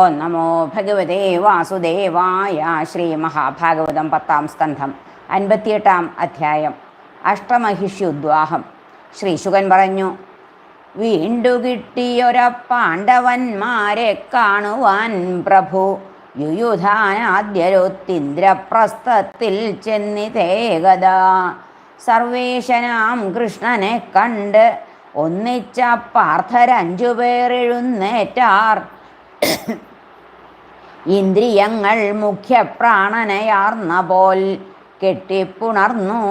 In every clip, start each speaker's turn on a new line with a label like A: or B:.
A: ഓ നമോ ഭഗവതേ വാസുദേവായ ശ്രീ മഹാഭാഗവതം പത്താം സ്കന്ധം അൻപത്തിയെട്ടാം അധ്യായം അഷ്ടമഹിഷ്യുദ്വാഹം. ശ്രീശുകൻ പറഞ്ഞു വീണ്ടു കിട്ടിയൊര പാണ്ഡവന്മാരെ കാണുവാൻ പ്രഭു യുയുധാനാദ്യരൊത്തിന്ദ്രപ്രസ്ഥത്തിൽ ചെന്നിതേകത. സർവേശനാം കൃഷ്ണനെ കണ്ട് ഒന്നിച്ച പാർത്ഥരഞ്ചു പേരെഴുന്നേറ്റാർ ഇന്ദ്രിയങ്ങൾ മുഖ്യപ്രാണനയാർന്ന പോൽ കെട്ടിപ്പുണർന്നു.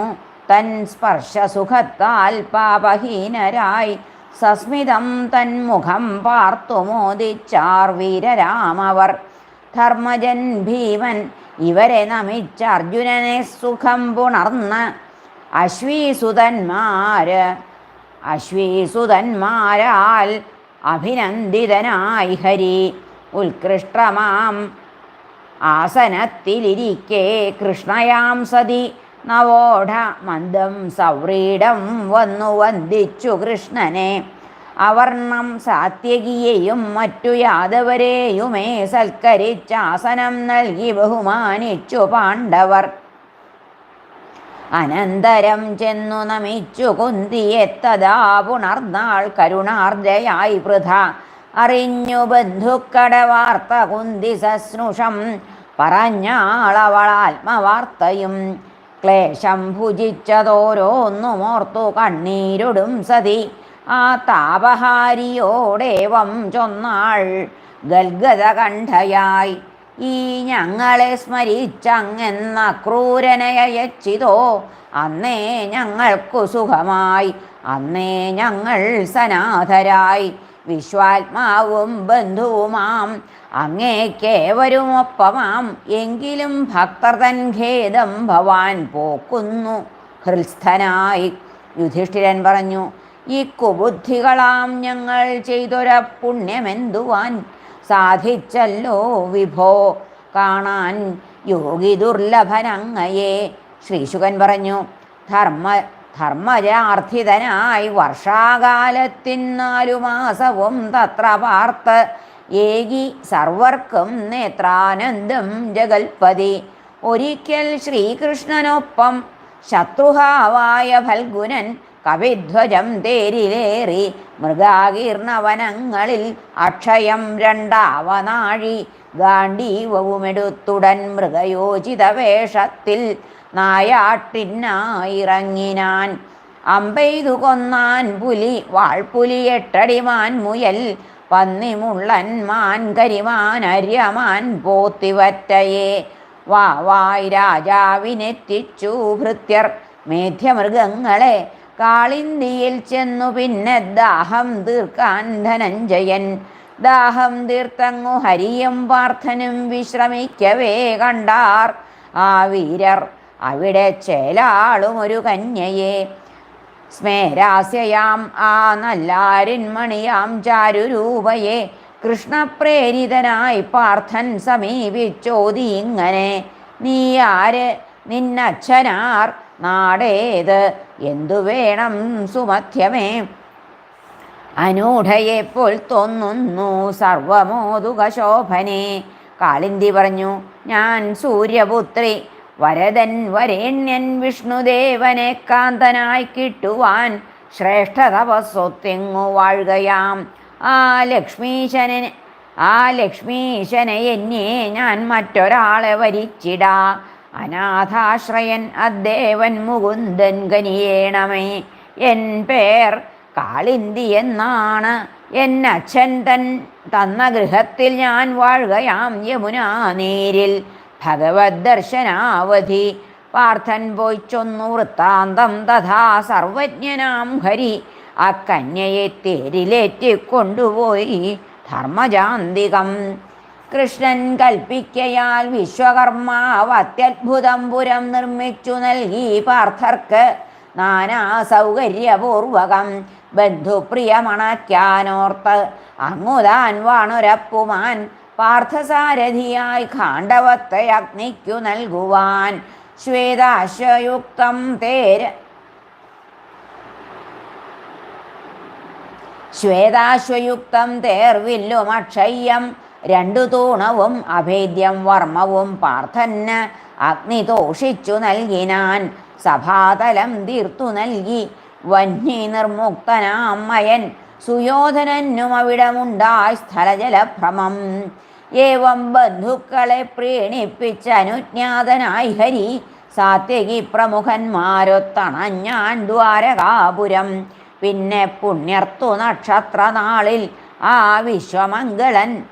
A: തൻ സ്പർശസുഖത്താൽ പാപഹീനരായി സസ്മിതം മുഖം പാർത്തു മോദിച്ചാർ വീരരാമവർ. ധർമ്മജൻ ഭീമൻ ഇവരെ നമിച്ച അർജുനനെ സുഖം പുണർന്ന് അശ്വീസുതന്മാര് അശ്വീസുതന്മാരാൽ അഭിനന്ദിതനായി ഹരി. ഉത്കൃഷ്ടമാം. ആസനത്തിലിരിക്കെ കൃഷ്ണയാം സതി. നവോഢ മന്ദം സൗരീടം വന്നു വന്ദിച്ചു കൃഷ്ണനെ. അവർണം സാത്യകിയെയും മറ്റു യാദവരെയുമേ സൽക്കരിച്ചാസനം നൽകി ബഹുമാനിച്ചു പാണ്ഡവർ. അനന്തരം ചെന്നു നമിച്ചു കുന്തിയെത്തതാ പുണർന്നാൾ കരുണാർജയായി പൃഥ. അറിഞ്ഞു ബന്ധുക്കട വാർത്ത കുന്തി സസ്നുഷം പറഞ്ഞാളവളാത്മവാർത്തയും ക്ലേശം ഭുജിച്ചതോരോന്നുമോർത്തു കണ്ണീരൊടും സതി. ആ താപഹാരിയോടേവം ചൊന്നാൾ ഗൽഗത കണ്ഠയായി ഈ ഞങ്ങളെ സ്മരിച്ചങ്ങെന്ന ക്രൂരനയച്ചിതോ അന്നേ ഞങ്ങൾക്കു സുഖമായി. അന്നേ ഞങ്ങൾ സനാഥരായി വിശ്വാത്മാവും ബന്ധുവുമാം. അങ്ങേക്കേവരുമൊപ്പമാം എങ്കിലും ഭക്തർ തൻ ഖേദം ഭവാൻ പോക്കുന്നു. ഹൃത്സ്ഥനായി യുധിഷ്ഠിരൻ പറഞ്ഞു ഈ കുബുദ്ധികളാം ഞങ്ങൾ ചെയ്തൊര പുണ്യമെന്തുവാൻ? സാധിച്ചല്ലോ വിഭോ കാണാൻ യോഗി ദുർലഭനങ്ങയെ ശ്രീശുകൻ പറഞ്ഞു ധർമ്മ ധർമ്മജാർത്ഥിതനായി വർഷാകാലത്തിനാലു മാസവും തത്ര പാർത്ത് ഏകി സർവർക്കും നേത്രാനന്ദം ജഗൽപതി. ഒരിക്കൽ ശ്രീകൃഷ്ണനൊപ്പം ശത്രുഹാവായ ഫൽഗുനൻ കവിധ്വജം തേരിലേറി മൃഗാകീർണവനങ്ങളിൽ അക്ഷയം രണ്ടാവനാഴി ഗാണ്ഡീവവുമെടുത്തുടൻ മൃഗയോജിത വേഷത്തിൽ നായാട്ടിനായിറങ്ങിനാൻ അമ്പെയ്തു കൊന്നാൻ പുലി വാൾപുലി എട്ടടിമാൻ മുയൽ പന്നിമുള്ളൻ മാൻ കരിമാൻ അര്യമാൻ പോത്തിവറ്റയെ. വാവായി രാജാവിനെത്തിച്ചു ഭൃത്യർ മേധ്യമൃഗങ്ങളെ. കാളിന്തിയിൽ ചെന്നു പിന്നെ ദാഹം തീർക്കാൻ ധനഞ്ജയൻ. ദാഹം തീർത്തങ്ങു ഹരിയും പാർത്ഥനും വിശ്രമിക്കവേ കണ്ടാർ ആ വീരർ. അവിടെ ചേലാളും ഒരു കന്യയെ. സ്മേരാസ്യയാം ആ നല്ലാരിന്മണിയാം ചാരുരൂപയെ. കൃഷ്ണപ്രേരിതനായി പാർത്ഥൻ സമീപിച്ചോതി ഇങ്ങനെ. നീ ആര്? നിന്നച്ഛനാർ? നാടേത്? എന്തു വേണം സുമധ്യമേ? അനൂഢയെപ്പോൾ തോന്നുന്നു സർവമോതുക ശോഭനെ. കാളിന്തി പറഞ്ഞു ഞാൻ സൂര്യപുത്രി. വരദൻ വരേണ്യൻ വിഷ്ണുദേവനെ കാന്തനായി കിട്ടുവാൻ ശ്രേഷ്ഠ തപസ്സൊത്തിങ്ങു വാഴുകയാം. ആ ലക്ഷ്മീശനെ ആ ലക്ഷ്മീശനെ എന്നെ ഞാൻ മറ്റൊരാളെ വരിച്ചിടാ. അനാഥാശ്രയൻ അദ്ദേവൻ മുകുന്ദൻ കനിയേണമേ. എൻ പേർ കാളിന്തി എന്നാണ്. എൻ അച്ഛൻ തൻ തന്ന ഗൃഹത്തിൽ ഞാൻ വാഴുകയാം യമുനാ നീരിൽ. ഭഗവത് ദർശനാവധി പാർത്ഥൻ പോയി ചൊന്നു വൃത്താന്തം തഥാ സർവജ്ഞനാം ഹരി. അക്കന്യയെ തേരിലേറ്റിക്കൊണ്ടുപോയി ധർമ്മജാന്തികം. കൃഷ്ണൻ കൽപ്പിക്കയാൽ വിശ്വകർമാവ് അത്യത്ഭുതം പുരം നിർമ്മിച്ചു നൽകി പാർത്ഥർക്ക് നാനാ സൗകര്യപൂർവകം ബന്ധുപ്രിയമണയ്ക്കാനോർത്ത് അങ്ങുതാൻ വാണുരപ്പുമാൻ പാർത്ഥസാരഥിയായി ഖാണ്ഡവത്തെ അഗ്നിക്കു നൽകുവാൻ ശ്വേതാശ്വയുക്തം തേര് ശ്വേതാശ്വയുക്തം തേർവില്ലും അക്ഷയ്യം രണ്ടു തൂണവും അഭേദ്യം വർമ്മവും പാർത്ഥന് അഗ്നി തോഷിച്ചു നൽകിനാൻ സഭാതലം തീർത്തു നൽകി വന്നി നിർമുക്തനാമയൻ സുയോധനനും അവിടമുണ്ടായി സ്ഥലജലഭ്രമം. ഏവം ബന്ധുക്കളെ പ്രീണിപ്പിച്ച അനുജ്ഞാതനായി ഹരി സാത്യകി പ്രമുഖന്മാരൊത്തണഞ്ഞാൻ ദ്വാരകാപുരം. പിന്നെ പുണ്യർത്തു നക്ഷത്ര നാളിൽ ആ വിശ്വമംഗളൻ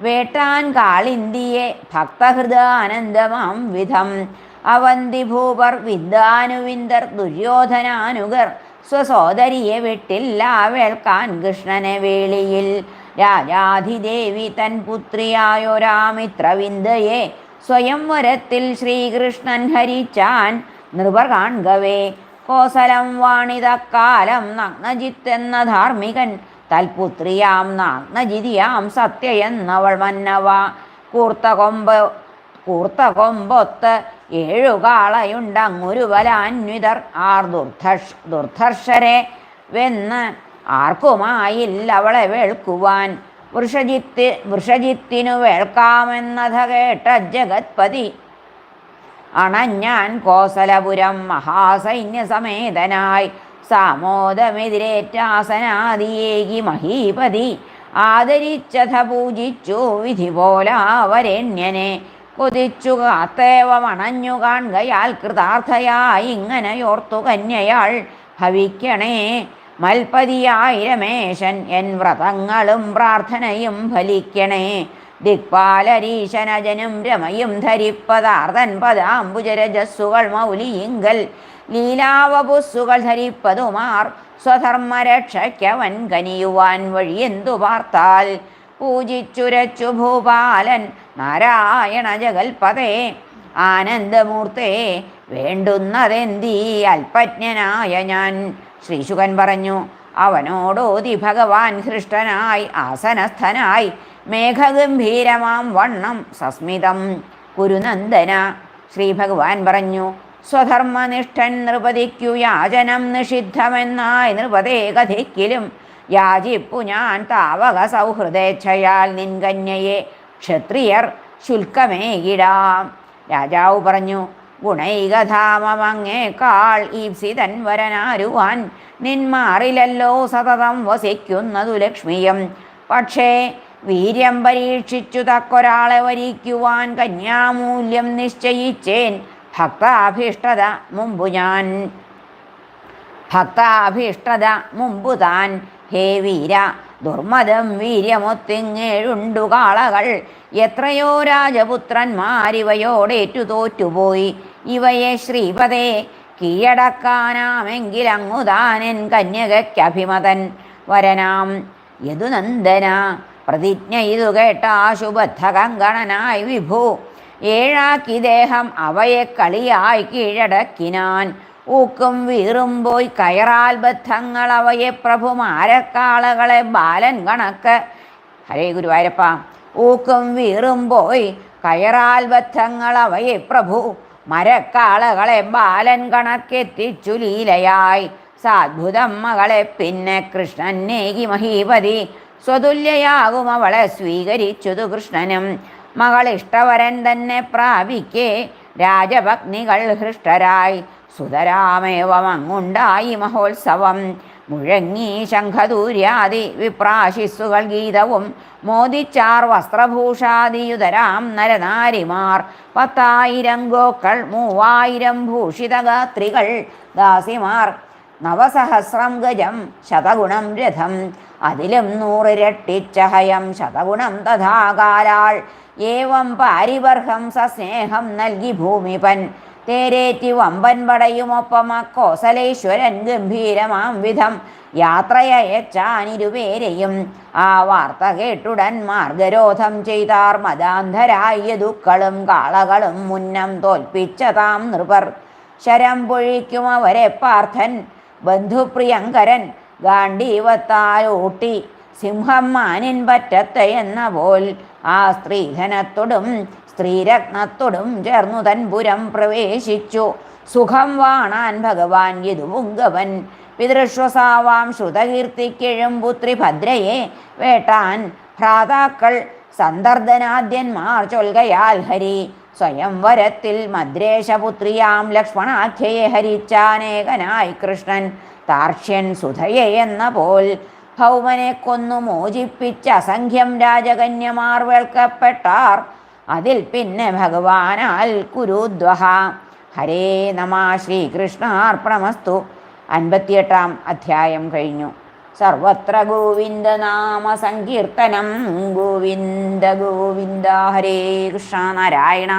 A: വേട്ടാൻ കാളിന്തിയെ ഭക്തഹൃദാനന്ദമാം വിധം. അവന്തി ഭൂപർ വിദ്വാനുവിന്ദർ ദുര്യോധനാനുഗർ സ്വസോദരിയെ വിട്ടില്ല വേൾക്കാൻ കൃഷ്ണനെ വേളിയിൽ. രാജാധിദേവി തൻ പുത്രിയായൊരാമിത്രവിന്ദയെ സ്വയംവരത്തിൽ ശ്രീകൃഷ്ണൻ ഹരിച്ചാൻ. നൃപർ കാൺകവേ കോസലം വാണിതക്കാലം നഗ്നജിത്തെന്ന ധാർമ്മികൻ. തൽപുത്രിയാം നഗ്നജിതിയാം സത്യയെന്നവൾ മന്നവ. കൂർത്ത കൊമ്പ് കൂർത്ത കൊമ്പൊത്ത് ഏഴുകാളയുണ്ടങ്ങൊരു ബലാന്വിതർ. ആർ ദുർധർഷ ദുർധർഷരെ വെന്ന് ആർക്കുമായില്ല അവളെ വേൾക്കുവാൻ. വൃഷജിത്ത് വൃഷജിത്തിനു വേൾക്കാമെന്നത കേട്ട ജഗത്പതി അണഞ്ഞാൻ കോസലപുരം മഹാസൈന്യസമേതനായി. സാമോദമെതിരേറ്റാസനാദിയേകി മഹീപതി ആദരിച്ചഥ പൂജിച്ചു വിധി പോലാവരണ്യനെ കൊതിച്ചു കാത്തേവമണഞ്ഞു കാണുകയാൽ കൃതാർത്ഥയായി ഇങ്ങനെയോർത്തു കന്യയാൾ ഭവിക്കണേ മൽപതിയായി രമേശൻ എൻ വ്രതങ്ങളും പ്രാർത്ഥനയും ഫലിക്കണേ. ദിക്പാലരീശനജനും രമയും ധരിപ്പതാർതൻ പദാംബുജരജസ്സുകൾ മൗലിയിങ്കൽ ലീലാവപുസ്സുകൾ ധരിപ്പതുമാർ സ്വധർമ്മരക്ഷയ്ക്കവൻ കനിയുവാൻ വഴിയെന്തു പാർത്താൽ? പൂജിച്ചുരച്ചു ഭൂപാലൻ നാരായണ ജഗൽപതേ. ആനന്ദമൂർത്തേ വേണ്ടുന്നതെന്തീ? അല്പജ്ഞനായ ഞാൻ. ശ്രീശുകൻ പറഞ്ഞു അവനോടോതി ഭഗവാൻ ഹൃഷ്ടനായി ആസനസ്ഥനായി മേഘഗംഭീരമാം വണ്ണം സസ്മിതം കുരുനന്ദന. ശ്രീ ഭഗവാൻ പറഞ്ഞു സ്വധർമ്മനിഷ്ഠൻ നൃപതിക്കു യാചനം നിഷിദ്ധമെന്നായി നൃപതേ കഥിക്കിലും യാചിപ്പു ഞാൻ താവക സൗഹൃദേച്ഛയാൽ നിൻകന്യയെ ക്ഷത്രിയർ ശുൽക്കമേകിടാം. രാജാവ് പറഞ്ഞു ഗുണൈകധാമമങ്ങേക്കാൾ ഈപ്സിതൻ വരനാരുവാൻ നിന്മാറിലല്ലോ സതതം വസിക്കുന്നതു ലക്ഷ്മിയും. പക്ഷേ വീര്യം പരീക്ഷിച്ചു തക്കൊരാളെ വരിക്കുവാൻ കന്യാമൂല്യം നിശ്ചയിച്ചേൻ ഭക്താഭീഷ്ടത മുമ്പു ഞാൻ. ഭക്താഭീഷ്ടത മുമ്പു താൻ ഹേ വീര ദുർമദം വീര്യമൊത്തിങ്ങേഴുണ്ടു കാളകൾ. എത്രയോ രാജപുത്രന്മാരിവയോടേറ്റു തോറ്റുപോയി. ഇവയെ ശ്രീപദേ കീഴടക്കാനാമെങ്കിൽ അങ്ങുതാനൻ കന്യകയ്ക്കഭിമതൻ. വരനാം യദുനന്ദന പ്രതിജ്ഞ ഇതു കേട്ട ആശുബദ്ധ കങ്കണനായി വിഭു. ഏഴാക്കി ദേഹം അവയെ കളിയായി കീഴടക്കിനാൻ ഊക്കും വീറും പോയി കയറാൽ ബദ്ധങ്ങൾ അവയെ പ്രഭു മാരക്കാളകളെ ബാലൻ കണക്ക്. ഹരേ ഗുരുവായൂരപ്പ. ഊക്കും വീറും പോയി കയറാൽ ബദ്ധങ്ങൾ അവയെ പ്രഭു മരക്കാളകളെ ബാലൻ കണക്കെത്തിച്ചു ലീലയായി. സാദ്ഭുതം മകളെ പിന്നെ കൃഷ്ണൻ നേകി മഹീപതി. സ്വതുല്യയാകും അവളെ സ്വീകരിച്ചതു കൃഷ്ണനും. മകൾ ഇഷ്ടവരൻ തന്നെ പ്രാപിക്കേ രാജഭഗ്നികൾ ഹൃഷ്ടരായി. സുതരാമേവമങ്ങുണ്ടായി മഹോത്സവം. മുഴങ്ങി ശംഖദൂര്യാദി വിപ്രാശിസ്സുകൾ ഗീതവും മോദിച്ചാർ വസ്ത്രഭൂഷാദിയുതരാം നരനാരിമാർ. പത്തായിരം ഗോക്കൾ മൂവായിരം ഭൂഷിതഗാത്രികൾ ദാസിമാർ. നവസഹസ്രം ഗജം ശതഗുണം രഥം. അതിലും നൂറിരട്ടിച്ചഹയം ശതഗുണം തഥാകാലാൾ. ഏവം പാരിബർഹം സസ്നേഹം നൽകി ഭൂമിപൻ. തേരേറ്റി വമ്പൻ പടയുമൊപ്പം അക്കോസലേശ്വരൻ ഗംഭീരമാം വിധം യാത്രയച്ചാനിരുപേരെയും ആ വാർത്ത കേട്ടുടൻ മാർഗരോധം ചെയ്താർ മതാന്ധരായ ദുക്കളും കാളകളും മുന്നം തോൽപ്പിച്ചതാം നൃപർ. ശരം പൊഴിക്കും അവരെ പാർത്ഥൻ ബന്ധുപ്രിയങ്കരൻ ഗാണ്ഡീവത്താൽ ഊട്ടി. സിംഹം മാനിൻ പറ്റത്തെ എന്ന പോൽ ആ സ്ത്രീധനത്തോടും സ്ത്രീരത്നത്തോടും ചേർന്നു തൻപുരം പ്രവേശിച്ചു. സുഖം വാണാൻ ഭഗവാൻ യദുപുങ്കവൻ പിതൃശ്വസാവാം ശ്രുതകീർത്തിക്കിഴും പുത്രി ഭദ്രയെ വേട്ടാൻ ഭ്രാതാക്കൾ സന്ദർദനാദ്യന്മാർ ചൊൽകയാൽ ഹരി. സ്വയംവരത്തിൽ മദ്രേശപുത്രിയാം ലക്ഷ്മണാഖ്യയെ ഹരിച്ചാനേകനായി കൃഷ്ണൻ. താർഷ്യൻ സുധയെ എന്ന പോൽ ഭൗമനെ കൊന്നു മോചിപ്പിച്ച അസംഖ്യം രാജകന്യമാർ വേൾക്കപ്പെട്ടാർ. അതിൽ പിന്നെ ഭഗവാനാൽ കുരുദ്വഹ. ഹരേ നമ ശ്രീകൃഷ്ണാർപ്പണമസ്തു. അൻപത്തിയെട്ടാം അധ്യായം കഴിഞ്ഞു. സർവത്ര ഗോവിന്ദനാമ സങ്കീർത്തനം. ഗോവിന്ദ ഗോവിന്ദ ഹരേ കൃഷ്ണ നാരായണ.